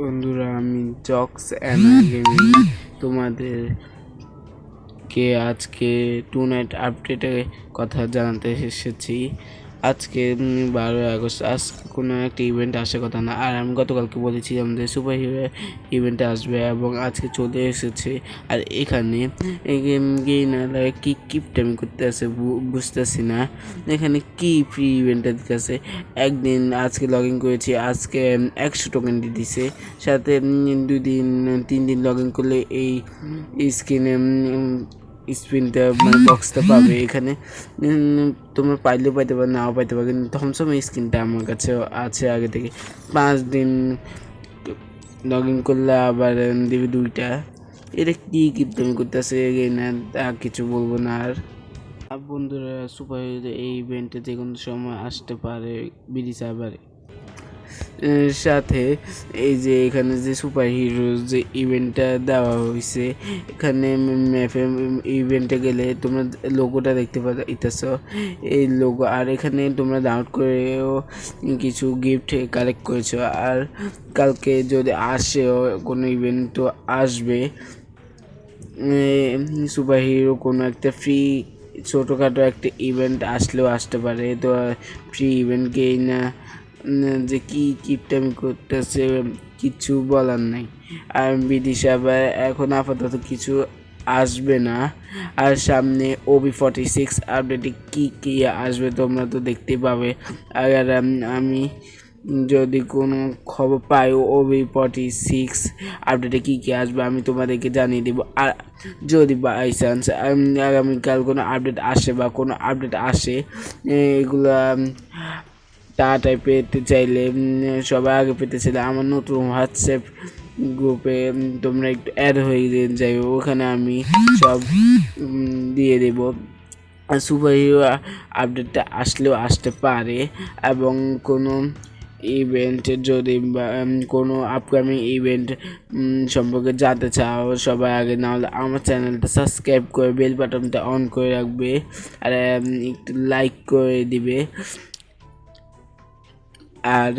বন্ধুরা আমি জক্স গেমিং তোমাদের কে আজকে টু নাইট আপডেটে কথা জানাতে এসেছি। আজকে বারোই আগস্ট আজ কোনো একটা ইভেন্ট আসার কথা না। আর আমি গতকালকে বলেছি আমাদের সুপার হিরো ইভেন্টে আসবে এবং আজকে চলে এসেছে। আর এখানে গেইনারা কি কিপটামি করতে বু- বুঝতেছি না। এখানে কি ফ্রি ইভেন্টটা দিতেছে একদিন আজকে লগ ইন করেছি আজকে একশো টোকেন দিছে। সাথে উম, দুই দিন তিন দিন লগ ইন করলে এই স্ক্রিনে স্পিনটা মানে বক্সটা পাবে এখানে। তোমরা পাইলেও পাইতে পারো, নাও পাইতে পারো, কিন্তু থমসম স্ক্রিনটা আমার কাছে আছে আগে থেকে। পাঁচ দিন লগ ইন করলে আবার দেবে দুইটা। এটা কি কিপটামি করতেছে না তা কিছু বলব না আর। বন্ধুরা সুপার এই ইভেন্টে যে কোনো সময় আসতে পারে সার্ভারে এর সাথে এই যে এখানে যে সুপার হিরো যে ইভেন্টটা দেওয়া হয়েছে এখানে ম্যাপে ইভেন্টে গেলে তোমরা লোগোটা দেখতে পাইতেছ এই লোগো আর এখানে তোমরা ডাউনলোড করেও কিছু গিফট কালেক্ট করেছ। আর কালকে যদি আসেও কোনো ইভেন্ট তো আসবে সুপার হিরো কোনো একটা ফ্রি ছোটোখাটো একটা ইভেন্ট আসলেও আসতে পারে। তো ফ্রি ইভেন্ট গেই না যে কি কিপটামি করতেছে, কিছু বলার নাই। আর বিদিশা আবার এখন আপাতত কিছু আসবে না। আর সামনে ওবি ফর্টি সিক্স আপডেটে কী কী আসবে তোমরা তো দেখতে পাবে। আর আমি যদি কোনো খবর পাই ওবি ফর্টি সিক্স আপডেটে কী কী আসবে, আমি তোমাদেরকে জানিয়ে দেবো। আর যদি বাই চান্স আগামীকাল কোনো আপডেট আসে বা কোনো আপডেট আসে, এগুলো তাড়াতাড়ি পেতে চাইলে সবাই আগে পেতে চাইলে আমার নতুন হোয়াটসঅ্যাপ গ্রুপে তোমরা একটু অ্যাড হয়ে যাই ওখানে আমি সব দিয়ে দেবো। সুপার হিরো আপডেটটা আসলেও আসতে পারে এবং কোনো ইভেন্ট যদি কোনো আপকামিং ইভেন্ট সম্পর্কে জানতে চাও সবার আগে, নাহলে আমার চ্যানেলটা সাবস্ক্রাইব করে বেল বাটনটা অন করে রাখবে। আর একটু লাইক করে দিবে। আর